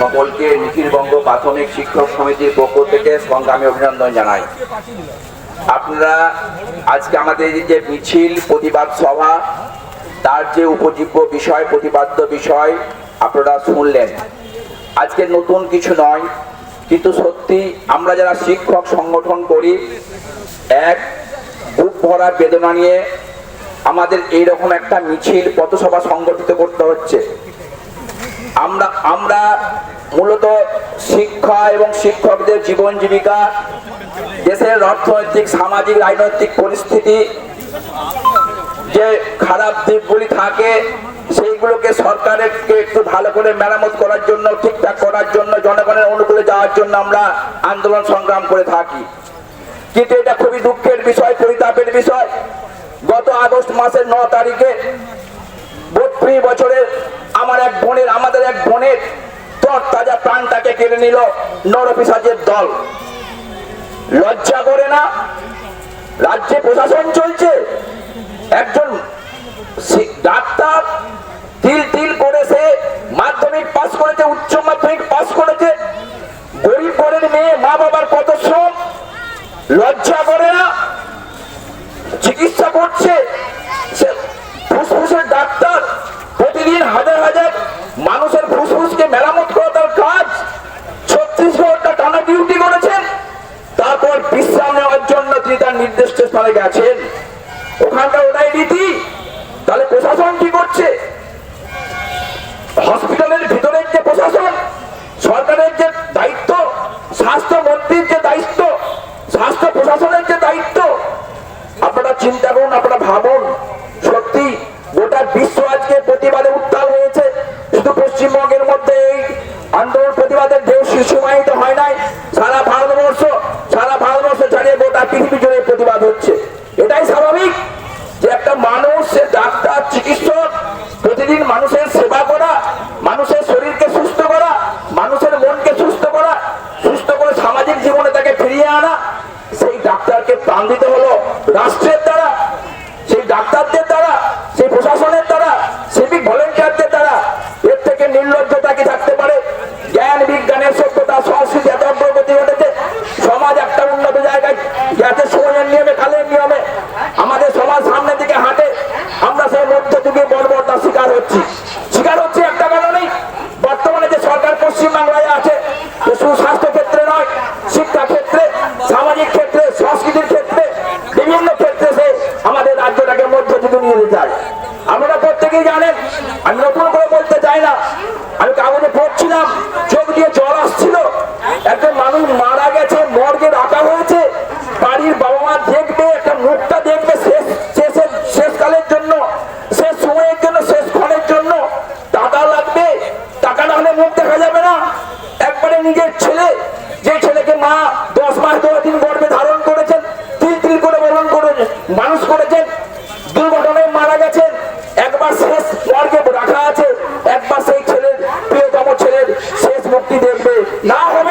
সকলকে নিখিলবঙ্গ প্রাথমিক শিক্ষক সমিতির পক্ষ থেকে সংগ্রামী অভিনন্দন জানাই। আপনারা আজকে আমাদের যে মিছিল, প্রতিবাদ সভা, তার যে উপজীব্য বিষয়, প্রতিবাদ্য বিষয়, আপনারা শুনলেন। আজকে নতুন কিছু নয়, কিন্তু সত্যি আমরা যারা শিক্ষক সংগঠন করি, এক, বুক ভরা বেদনা নিয়ে আমাদের এইরকম একটা মিছিল পথসভা সংগঠিত করতে হচ্ছে। আমরা আমরা মূলত শিক্ষা এবং শিক্ষকদের জীবন জীবিকা, দেশের অর্থনৈতিক, সামাজিক, রাজনৈতিক পরিস্থিতি, যে খারাপ দিকগুলি থাকে, সেইগুলোকে সরকারকে একটু ভালো করে মেরামত করার জন্য, ঠিকঠাক করার জন্য, জনগণের অনুকূলে যাওয়ার জন্য আমরা আন্দোলন সংগ্রাম করে থাকি। কিন্তু এটা খুবই দুঃখের বিষয়, পরিতাপের বিষয়। গত আগস্ট মাসের ন তারিখে বত্রিশ বছরের আমার এক বোনের, আমাদের এক বোনের তর তাজা প্রাণটাকে কেড়ে নিল নরপিসাজের দল। লজ্জা করে না? রাজ্যে প্রশাসন চলছে। একজন ডাক্তার তিল তিল করে সে মাধ্যমিক পাস করেছে, উচ্চ মাধ্যমিক পাস করেছে। গরিব ঘরের মেয়ে মা বাবার কত শ্রম? লজ্জা করে না চিকিৎসা করছে সে ফুসফুসের ডাক্তার প্রতিদিন হাজার হাজার মানুষের ফুসফুসকে মেরামত করা তার কাজ ছত্রিশ ঘণ্টা টানা ডিউটি করেছেন। তারপর বিশ্রাম নেওয়ার জন্য তিনি তার নির্দিষ্ট স্থানে গেছেন। ওখানকার ওটাই রীতি তাহলে প্রশাসন কি করছে? হসপিটালের ভিতরের যে প্রশাসন, সরকারের যে দায়িত্ব, স্বাস্থ্য মন্ত্রীর যে দায়িত্ব, স্বাস্থ্য প্রশাসনের যে দায়িত্ব, আপনারা চিন্তা করুন, আপনারা ভাবুন। সত্যি, গোটা বিশ্ব আজকে প্রতিবাদে উত্তাল হয়েছে। শুধু পশ্চিমবঙ্গের মধ্যে এই আন্দোলন প্রতিবাদের ঢেউ শিশুমায়িত হয় নাই। সারা ভারতবর্ষ সারা ভারতবর্ষ ছাড়িয়ে গোটা পৃথিবী জুড়ে প্রতিবাদ হচ্ছে। এটাই স্বাভাবিক যে একটা মানুষ, সে ডাক্তার, চিকিৎসক, প্রতিদিন মানুষের সেবা করা, মানুষের শরীরকে সুস্থ করা, মানুষের মনকে সুস্থ করা, সুস্থ করে সামাজিক জীবনে তাকে ফিরিয়ে আনা, সেই ডাক্তারকে প্রাণ দিতে হলো। রাষ্ট্রের শিকার হচ্ছে একটা কারণেই বর্তমানে যে সরকার পশ্চিমবাংলায় আছে, যে সুস্বাস্থ্য ক্ষেত্রে নয়, শিক্ষা ক্ষেত্রে, সামাজিক ক্ষেত্রে, সংস্কৃতির ক্ষেত্রে, বিভিন্ন ক্ষেত্রে সে আমাদের রাজ্যটাকে মধ্য যুগে নিয়ে যায় আমরা প্রত্যেকেই জানেন, আমি নতুন করে বলতে চাই না, আমি কাগজে পড়ছিলাম যে ছেলেকে মা দশ মাস ধরে তিনি গর্বে ধারণ করেছেন, তিল তিল করে বরণ করে মানুষ করেছেন, দুর্ঘটনায় মারা গেছেন, একবার শেষ রাখা আছে, একবার সেই ছেলের, প্রিয়তম ছেলের শেষ মুক্তি দেখবে। না হবে